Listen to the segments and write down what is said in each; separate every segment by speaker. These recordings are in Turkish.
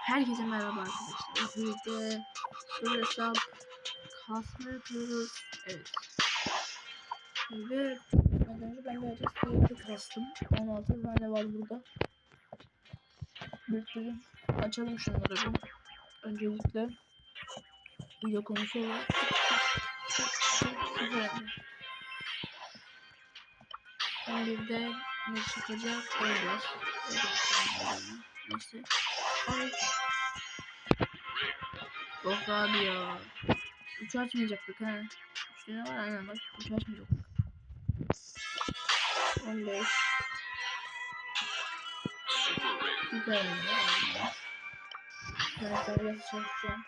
Speaker 1: Herkese merhaba arkadaşlar. Birlikte hesap kasma yapıyoruz. Evet. Ve az önce ben de açık kastım. 16 tane var burada. Biriktirin. Açalım şunları bir. Öncelikle video konusu olarak bir de ne çıkacak? Öyle. Neyse. 13. Yok abi ya. 3 açmayacaktık ha. 3 tane var aynen bak. 3 açmayacaktık. 15. Güzel. Karakter biraz çalışacağım.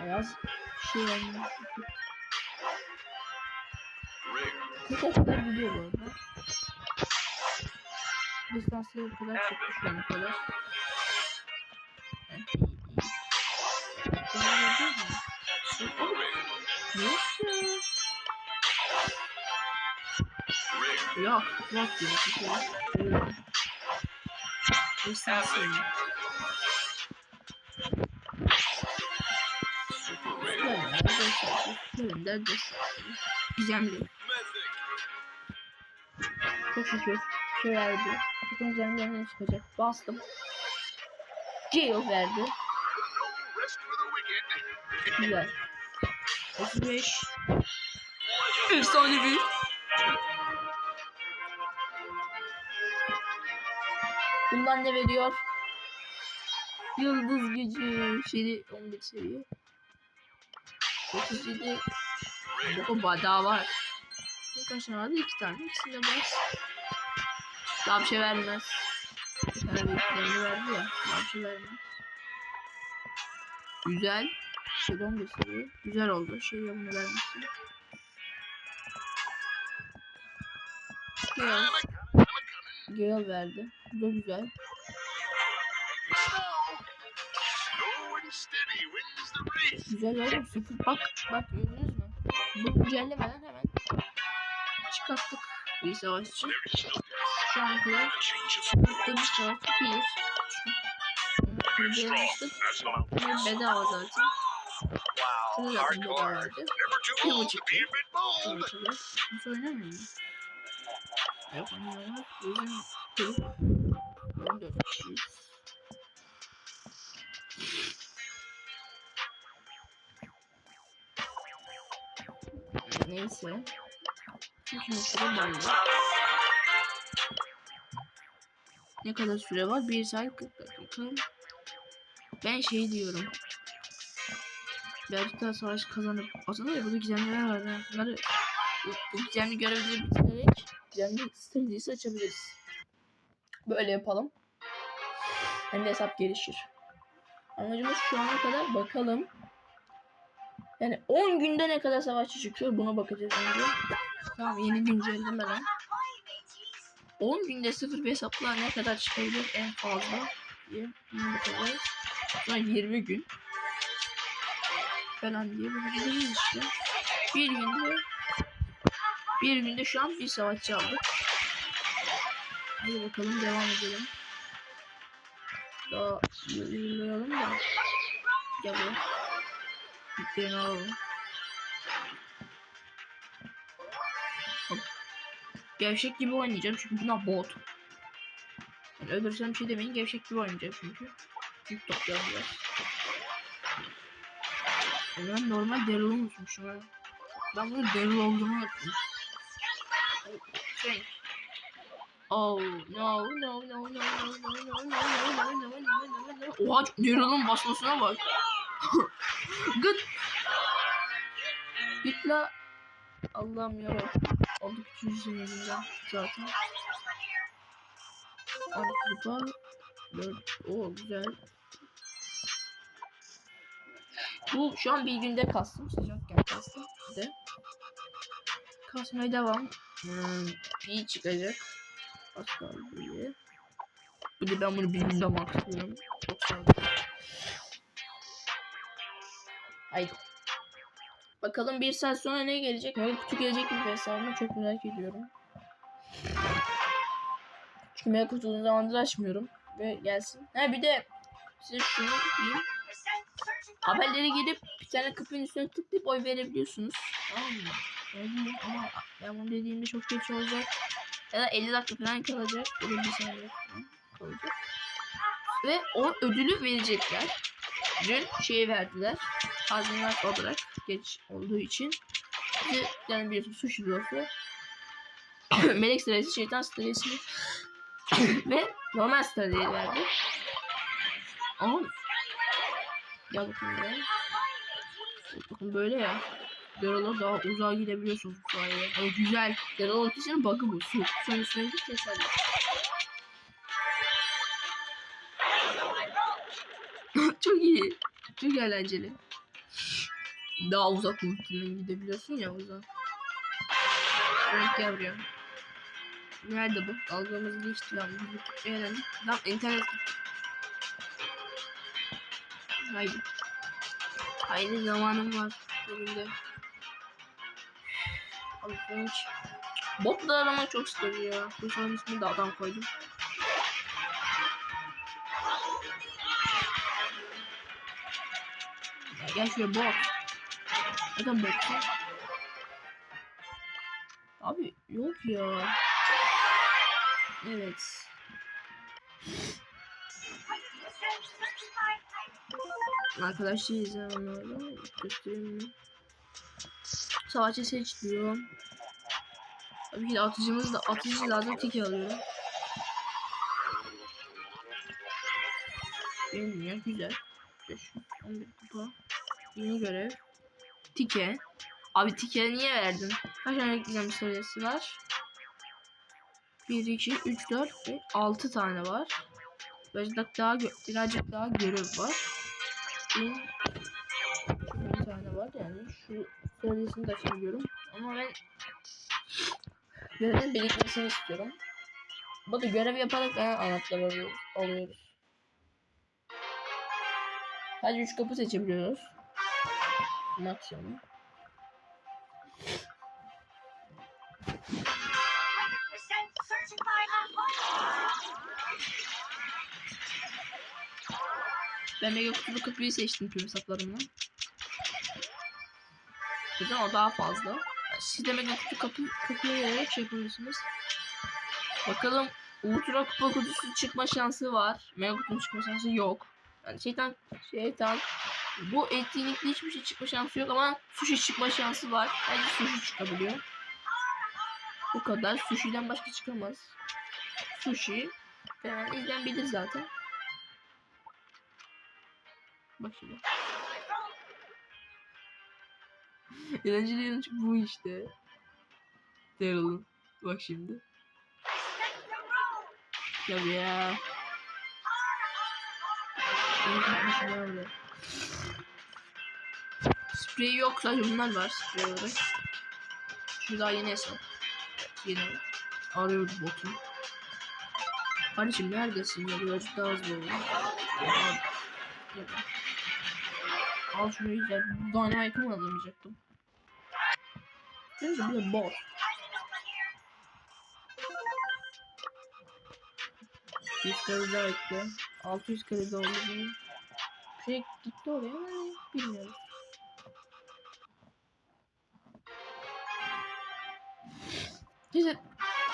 Speaker 1: Biraz şey olmuş. Kaç kadar gidiyor bu arada. Distansı bu kadar çok şu ana kadar. Yok ya. Yok, yok diyor. Distansı. Bölümde Gizemli. Çok şükür. Şey verdi. Bakın üzerinden ne çıkacak. Bastım. Gale verdi. Güzel. 35. Efsanevi. Bunlar ne veriyor? Yıldız gücü. Şeyi 11 seviye. 37. Bu daha var. Kaç tane vardı? İki tane. İkisini de bas. Daha bir şey vermez. Bir tane büyüklerini verdi ya. Daha bir şey vermez. Güzel. Şeyden gösteriyor. Güzel oldu. Şey bunu vermişsin. Gale. Gale verdi. Bu da güzel. Güzel oğlum. Sıfır. Bak. Bak gördünüz mü? Bu güncellemeden hemen çıkarttık bir savaşçı. Şu an ne? Yaptığımız cevap bir. Şey Cevaptık. Ve hani bedava zaten. Şunu zaten bedavaydı. Bir buçuk. Konuşalım. Hiç oynamıyor mu? Yok. Bugün kırık. 14. Neyse. Çünkü mesela ben de. Ne kadar süre var? 1 saat 40 dakika. Ben şey diyorum. Birazcık daha savaş kazanıp aslında burada gizemliler var. Yani bunları bu, gizemli görevleri bitirerek gizemli stratejisi açabiliriz. Böyle yapalım. Hem de hesap gelişir. Amacımız şu ana kadar bakalım. Yani 10 günde ne kadar savaşçı çıkıyor buna bakacağız önce. Tamam yeni güncellemeler. 10 günde 0 bir hesapla ne kadar çıkabilir en fazla diye. Sonra 20 gün falan diye bakacağız işte. Bir günde bir günde şu an bir savaşçı aldık. Hadi bakalım devam edelim. Daha yürüyelim da. Gel buraya. Yüklerini alalım. Gevşek gibi oynayacağım çünkü buna bot. Yani ölürsem bir şey demeyin gevşek gibi oynayacağım çünkü. Yük toplayalım biraz. E Ben normal Daryl unutmuşum ha. Ben bunu Daryl olduğunu unuttum. Şey. Oh no no no no no no no no no no no no no Oha Daryl'ın basmasına bak. Gıt. Git la. Allah'ım ya. Olduk yüzün yüzünden zaten. Avrupa. Dört. Oo güzel. Bu şu an bir günde kastım. Sıcakken kastım. De. Kasmaya devam. Hmm, iyi çıkacak. Az kaldı. Bir de ben bunu bir günde maxlıyorum. Çok sağlıklı. Haydi. Bakalım bir saat sonra ne gelecek? Mega kutu gelecek mi hesabıma çok merak ediyorum. Çünkü mega kutu uzun zamandır açmıyorum. ve gelsin. Ha bir de size şunu diyeyim. Haberlere gelip bir tane kapının üstüne tıklayıp oy verebiliyorsunuz. Tamam mı? Ama ben bunu dediğimde çok geç olacak. Ya da 50 dakika falan kalacak. Da bir saniye kalacak. Ve o ödülü verecekler. Dün şeyi verdiler. Tazminat olarak geç olduğu için. Yani bir sushi bürosu. Melek stresi, şeytan stresi ve normal stresi verdi. Ama ya bakın ya. Bakın böyle ya. Yaralar daha uzağa gidebiliyorsunuz bu sayede. Yani güzel. Yaralar ötesinin bug'ı bu. Su. Suyun üstüne git yeterli. Çok iyi. Çok eğlenceli. Daha uzak muhtemelen gidebiliyorsun ya uzak. Frank gel buraya. Nerede bu? Dalgamız geçti lan. Biz Eğlendik. Lan internet. Haydi. Haydi zamanım var. Elimde. Abi Frank. Bot da aramak çok sıkıcı ya. Bu ismini de adam koydum. Gel şuraya. Neden bot ya? Abi yok ya. Evet. Arkadaşlar izleyenlerden göstereyim mi? Savaşçı seç diyor. Tabii ki de atıcımız da atıcı lazım tiki alıyorum. Benim ya güzel. 5, 11 kupa. Yeni görev. Tike. Abi tike niye verdin? Kaç tane gizem sayısı var? 1, 2, 3, 4 ve 6 tane var. Birazcık daha, birazcık daha görev var. Bir, bir tane var yani şu sayısını da açabiliyorum. Ama ben görevin birikmesini istiyorum. Bu da görev yaparak yani anahtar alıyoruz. alıyoruz. Sadece 3 kapı seçebiliyoruz. Maksimum. Ben mega kutulu kapıyı seçtim tüm hesaplarımla. O yüzden o daha fazla. Siz de mega kutu kapı, kapıya şey yapabilirsiniz. Bakalım Ultra kupa kutusu çıkma şansı var. Mega kutunun çıkma şansı yok. Yani şeytan şeytan bu etkinlikte hiçbir şey çıkma şansı yok ama sushi çıkma şansı var. Bence sushi çıkabiliyor. Bu kadar. Sushi'den başka çıkamaz. Sushi. Yani izleyen bilir zaten. Bak şimdi. Eğlenceli bu işte. Daryl'ın. Bak şimdi. Tabii ya. Benim gitmiş nerede? Sprey yok sadece bunlar var sprey olarak. Şu daha yeni hesap. Yeni. Arıyoruz botu. Kardeşim neredesin ya birazcık daha hızlı olun. Al şunu güzel. Dynamite'ı mı alamayacaktım? Neyse bir de bot. Yüz kare daha ekle. 600 kare daha oldu. Şey gitti oraya ama bilmiyorum. Neyse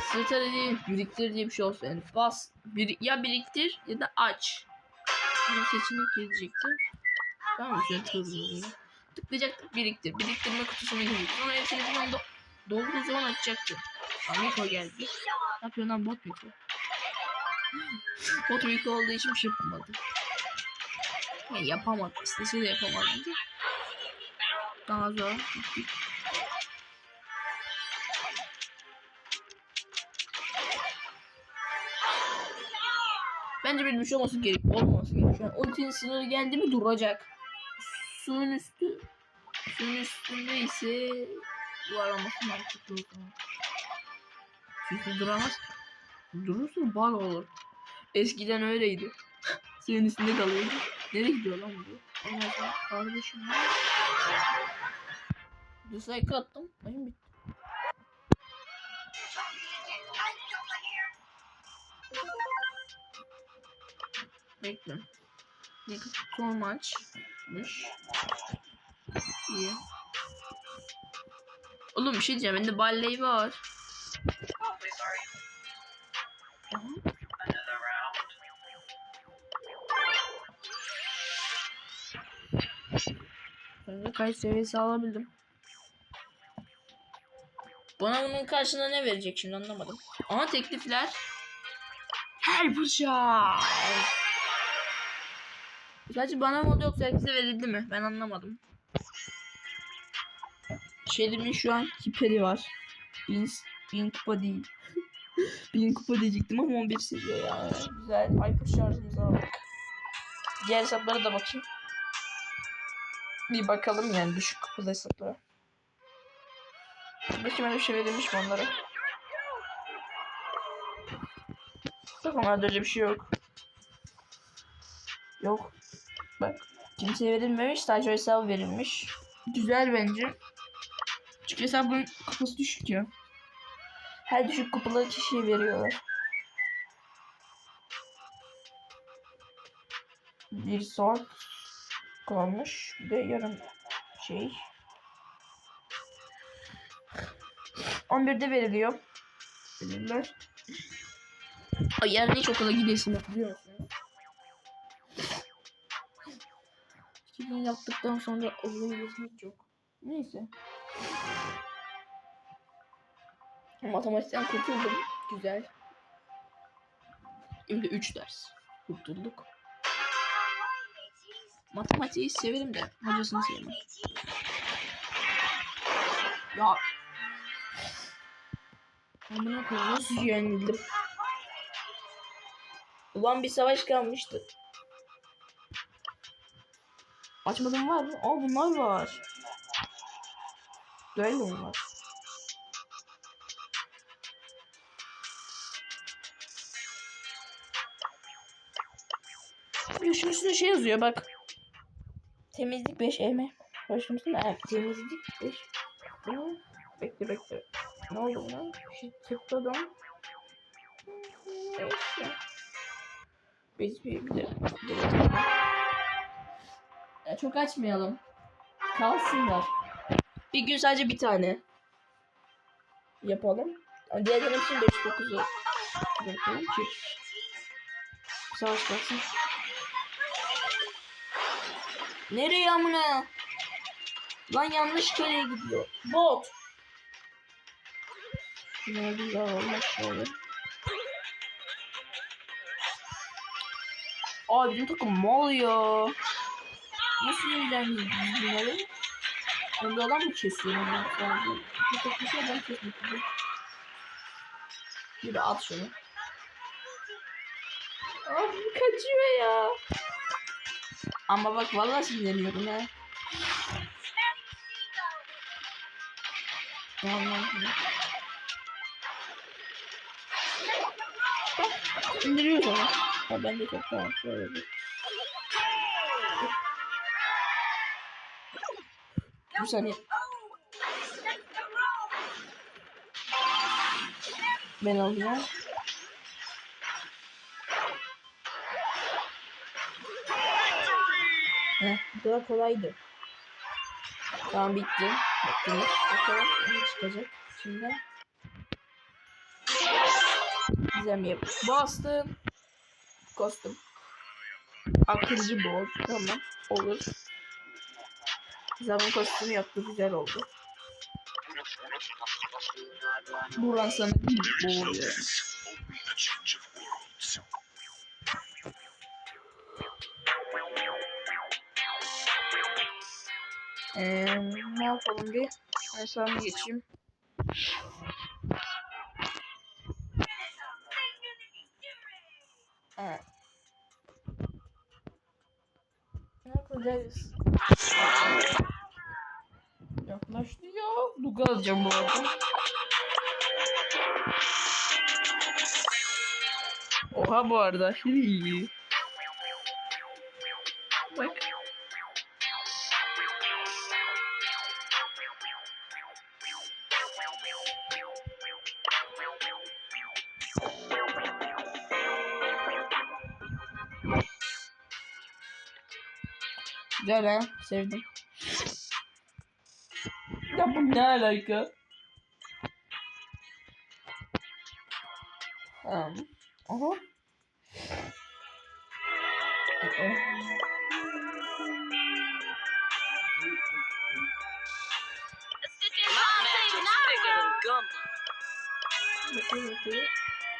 Speaker 1: strateji biriktir diye bir şey olsun. Yani bas bir, ya biriktir ya da aç. Bir seçenek gelecektir tamam şöyle tıkladım tıklayacaktık biriktir. Biriktirme kutusuna girecek sonra hepsini falan do dolduğu zaman açacaktım. Amico geldi. Ne yapıyor lan? Bot Miko bot Miko olduğu için bir şey yapamadı yani yapamadı istese de yapamadı daha zor gittik Bence bir şey olması gerek. Olmaması gerek. Şu an ultinin sınırı geldi mi duracak. Suyun üstü. Suyun üstünde ise yuvarlaması mantıklı o zaman. Çünkü duramaz. Durursa bug olur. Eskiden öyleydi. Suyun üstünde kalıyordu. Nereye gidiyor lan bu? En azından kardeşim. Dislike attım. Oyun bitti. Bekle. Lig son maçmış. İyi. Oğlum bir şey diyeceğim. Bende balley var. Aha. Ben de kaç seviyesi alabildim. Bana bunun karşılığında ne verecek şimdi anlamadım. Ama teklifler. Her bıçak. Sadece bana mı oldu yoksa herkese verildi mi? Ben anlamadım. Şelimin şu an hiperi var. Bin, bin kupa değil. bin kupa diyecektim ama 11 seviye ya. Güzel. Hyper şarjımızı aldık. Diğer hesaplara da bakayım. Bir bakalım yani düşük kupalı hesaplara. Bakayım öyle bir şey verilmiş mi onlara? Yok onlarda öyle bir şey yok. Yok. Bak. Kimseye verilmemiş. Sadece hesabı verilmiş. Güzel bence. Çünkü hesabın kupası düşük ya. Her düşük kupalı kişiye veriyorlar. Bir saat kalmış. Bir de yarım şey. 11'de veriliyor. Verirler. Ay yarın hiç okula gidesim yok biliyor musun? Gün yaptıktan sonra okula gidesim hiç yok. Neyse. Matematikten kurtuldum. Güzel. Şimdi 3 ders. Kurtulduk. Matematiği severim de hocasını sevmem. Ya. Amına koyayım nasıl yenildim? Ulan bir savaş kalmıştı. Açmadım var mı? Aa bunlar var. Düello mu var? Ya şunun üstünde şey yazıyor bak. Temizlik 5 eme. Başımızın evet, temizlik 5. Bu bekle bekle. Ne oldu buna? Şey tıkladım. Neyse. Biz bir, bir de. Ya çok açmayalım. Kalsınlar. Bir gün sadece bir tane yapalım. Yani diğerlerin hepsini 5 9'u yapalım ki savaş kalsın. Nereye amına? Lan yanlış kereye gidiyor. Bot. Ne güzel olmuş şöyle. Aa bizim takım mal ya. Nasıl biz bunları? Önde olan mı kesiyor? onu? Sadece bir tek şey adam kesmek gibi. Yürü at şunu. Abi kaçıyor ya. Ama bak vallahi sinirleniyorum ha. Vallahi. Bak, indiriyor sana. Ha ben de çok tamam şöyle bir. Bir saniye. Ben alayım. Heh, bu kadar kolaydı. Tamam bitti. Bittiniz. Bakalım ne çıkacak içinden. Gizem yap. Bastım. Kostüm. Akıncı bol. Tamam. Olur. Zaman kostümü yaptı. Güzel oldu. Buran sana bir boğuyor. Ee, ne yapalım bir? Hesabımı geçeyim. Evet. Ne yapacağız? Yaklaştı ya. Luga alacağım bu arada. Oha bu arada. İyi. Bak. Güzel ha. Sevdim. Ya bu ne alaka? Tamam. Aha.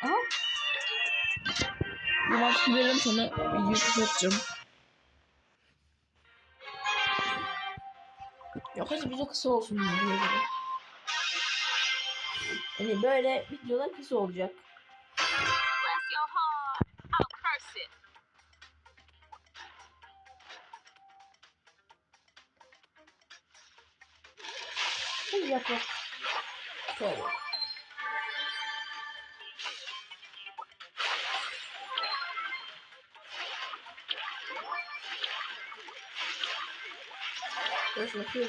Speaker 1: Aha. Bu maç gidelim sonra video kapatacağım. Yok hadi video kısa olsun. Yani böyle videolar kısa olacak.
Speaker 2: My Gree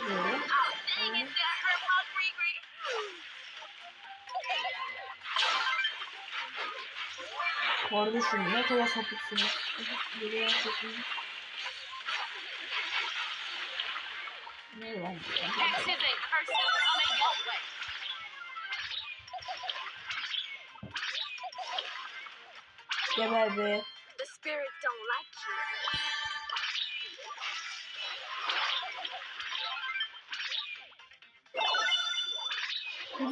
Speaker 1: Kardeşim ne kadar sapıksınız. Geliyor sesini. Ne
Speaker 2: way.
Speaker 1: Geber be.
Speaker 2: The spirits don't like you.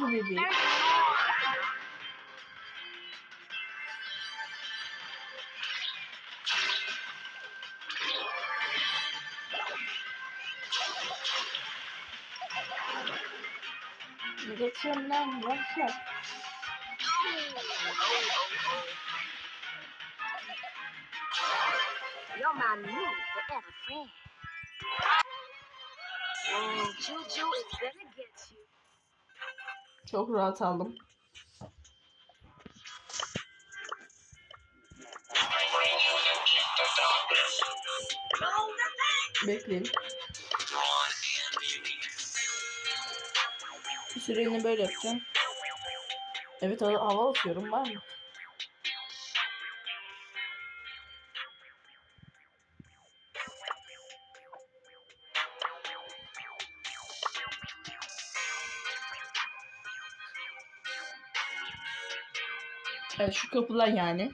Speaker 1: Hadi bebeğim. Geçiyorum lan. Yapacak.
Speaker 2: You're my new forever friend. Oh, Juju is you.
Speaker 1: Çok rahat aldım. Bekleyin. Bir süreliğine böyle yapacağım. Evet hava, atıyorum var mı? Evet şu kapılar yani.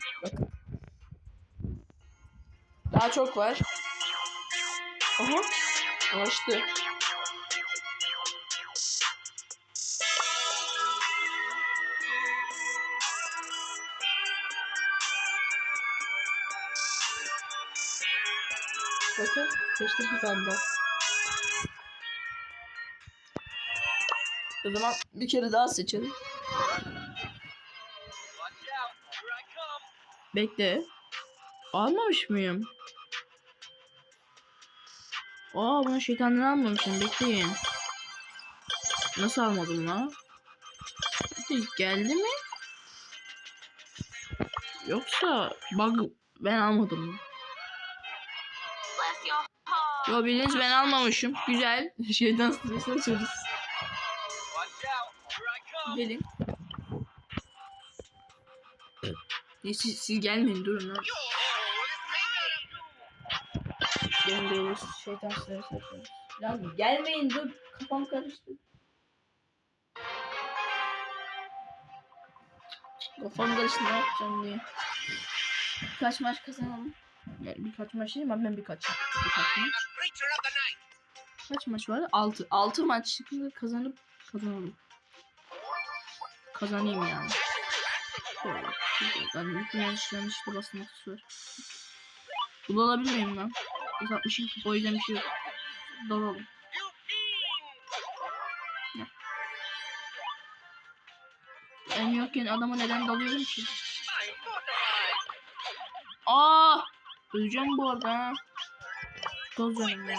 Speaker 1: Daha çok var. Aha. Açtı. Bakın seçtik bir tane daha. O zaman bir kere daha seçelim. Bekle. Almamış mıyım? Aa buna şeytanları almamışım. Bekleyin. Nasıl almadım lan? Geldi mi? Yoksa bug ben almadım. Yo bildiğiniz ben almamışım. Güzel. Şeytan stresi açarız. Gelin. Ne, siz, siz gelmeyin durun lan. Gelin geliriz. Şeytan stresi açarız. Lan gelmeyin dur. Kafam karıştı. Kafam karıştı ne yapacağım diye. Birkaç maç kazanalım. Yani birkaç maç değil mi? Ben birkaç. Birkaç maç. Kaç maç var? 6. 6 maç kazanıp kazanalım. Kazanayım yani. Şöyle. Ben bütün yanlış yanlışlıkla basın var. Bunu alabilir miyim lan? 162 o yüzden bir şey. Ben yokken adama neden dalıyorum ki? Aa! Öleceğim bu arada ha. Toz canım ya.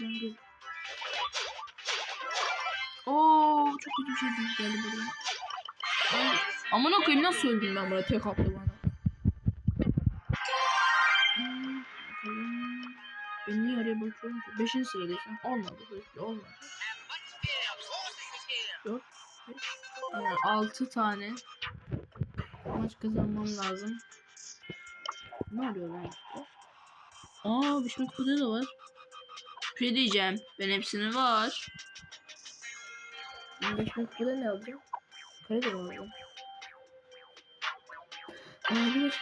Speaker 1: Zengin. Oo çok kötü bir şey denk geldi buraya. Ay, Aman okuyayım nasıl öldüm ben buraya tek attı bana. Hmm. Ben niye araya bakıyorum ki? Beşinci sıradayım. Olmadı. Bekle olmadı. Dört. Yani 6 tane maç kazanmam lazım. Ne oluyor lan? Aa bir şey kutuda da var. Bir şey diyeceğim. Ben hepsini var. Ben 5 bin kutuda ne alacağım? Kare de alacağım? Olabilir.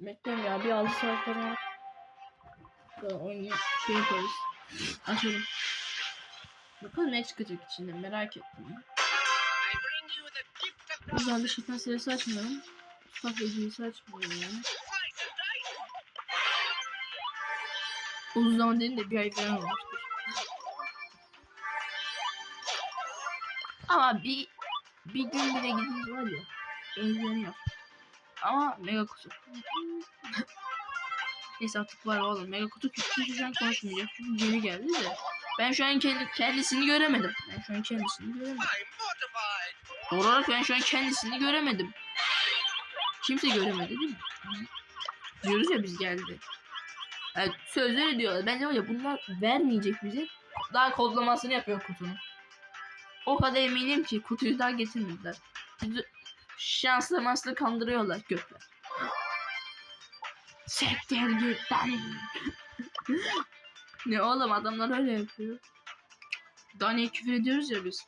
Speaker 1: Bekleyin ya bir 6 saat. Böyle oyunu şey yaparız. Açalım. Bakalım ne çıkacak içinde merak ettim. O zaman bir şeytan serisi açmıyorum. Ufak hediyesi açmıyorum yani. Uzun zaman değil de bir ay falan olmuştur. Ama bir bir gün bile gidince var ya özleniyor. Ama mega kutu. Neyse artık var oğlum. Mega kutu kimse şu an konuşmayacak. Çünkü yeni geldi de. Ben şu an kendi, kendisini göremedim. Ben şu an kendisini göremedim. Doğru olarak ben şu an kendisini göremedim. Kimse göremedi değil mi? Diyoruz ya biz geldi. Evet, sözleri diyorlar. Bence var ya bunlar vermeyecek bize. Daha kodlamasını yapıyor kutunun. O kadar eminim ki kutuyu daha getirmediler. Şanslı maslı kandırıyorlar gökler. Sektir git ne oğlum adamlar öyle yapıyor. Dani'ye küfür ediyoruz ya biz.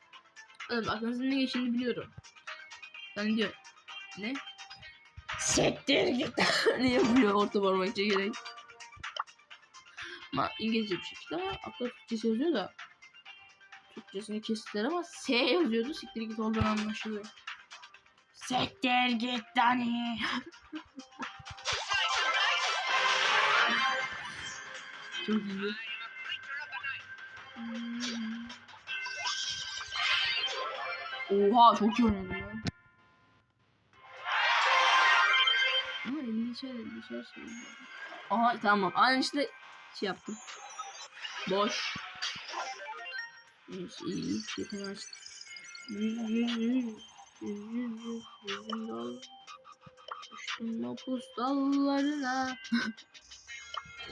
Speaker 1: Oğlum aklınızın ne geçtiğini biliyorum. Dani diyor. Ne? Sektir git ne yapıyor orta parmak çekerek. Ama İngilizce bir şekilde ama akla Türkçesi yazıyor da. Türkçesini kestiler ama S yazıyordu. Siktir git oradan anlaşılıyor. Sektir git Dani. Çok iyi. Oha çok iyi oynadım Ama 50'şer 50'şer şey. Aha tamam. Aynı işte şey yaptım. Boş. Neyse iyi. Yeter açtım. Yüz yüz yüz. Yüz yüz yüz. Yüzün dal. Düştüm mapus dallarına.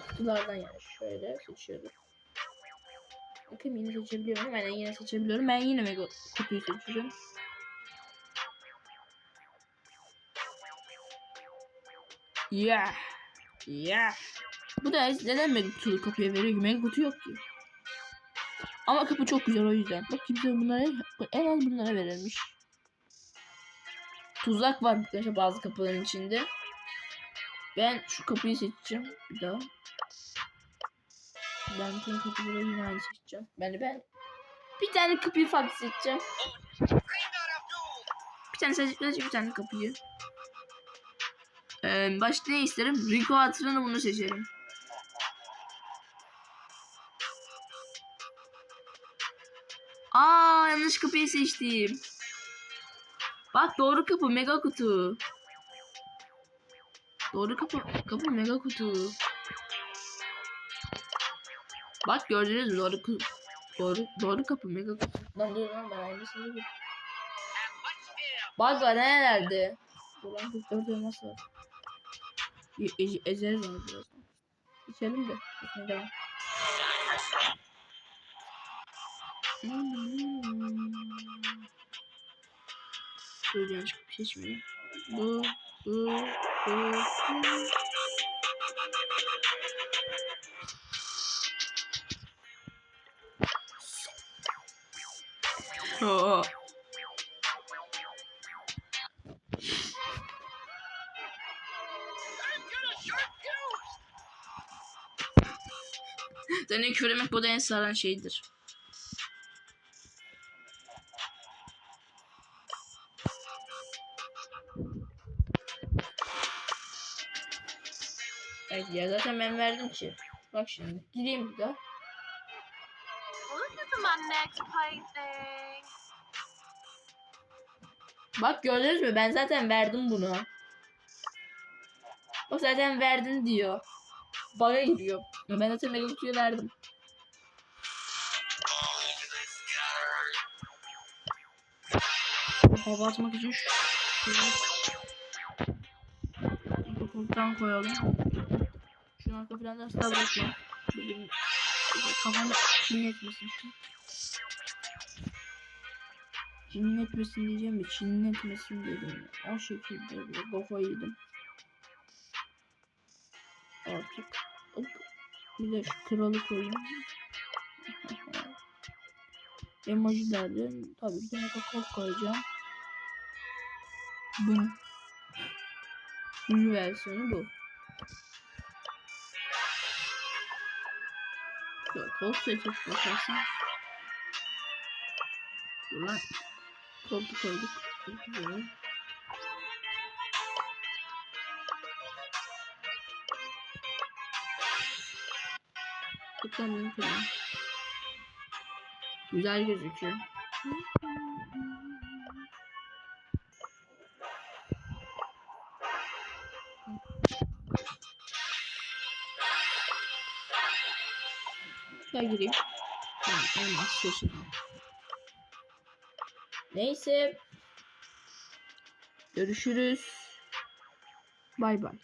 Speaker 1: Kutulardan yani şöyle seçiyorum. Bakayım yine seçebiliyorum. Ben yine seçebiliyorum. Ben yine mega kutuyu seçeceğim. Yeah. Yeah. Bu da neden mega kutulu kapıya veriyor ki? Mega kutu yok ki. Ama kapı çok güzel o yüzden. Bak kimse bunlara en az bunlara verilmiş. Tuzak var arkadaşlar bazı kapıların içinde. Ben şu kapıyı seçeceğim bir daha. Ben bütün kapıları yine aynı seçeceğim. Yani ben bir tane kapıyı farklı seçeceğim. Bir tane seçeceğim bir tane kapıyı. Ee, başta ne isterim? Rico hatırına bunu seçerim. Aa yanlış kapıyı seçtim. Bak doğru kapı mega kutu. Doğru kapı kapı mega kutu. Bak gördünüz mü doğru ku- doğru doğru kapı mega kutu. Lan dur lan ben aynısını yapayım. Bak var nerelerde? Dur lan 44 elmas var. E- ezeriz onu birazdan. İçelim de. İçine devam. Yanlış bir şey seçmedim. Bu, bu, bu, bu. Küremek bu da en saran şeydir. Evet ya zaten ben verdim ki. Bak şimdi gireyim bir daha. Bak gördünüz mü ben zaten verdim bunu. Bak zaten verdin diyor. Bug'a giriyor. Ben zaten mega kutuyu verdim. Hava atmak için şu şöyle koltuktan koyalım. Şunu arka planda asla bırakma. Bugün Kafanı çinletmesin. Çinletmesin diyeceğim mi? Çinletmesin dedim. O şekilde bir kafayı yedim. Artık hop. Bir de şu kralı koyayım. Emojilerden tabii ki de koyacağım. Bunu. Ünlü versiyonu bu. Şöyle kol seçip bakarsan. Dur lan. Koltu koyduk. Çok güzel. Tıklamayın falan. Güzel gözüküyor. Gireyim. Tamam, elmas. Neyse. Görüşürüz. Bay bay.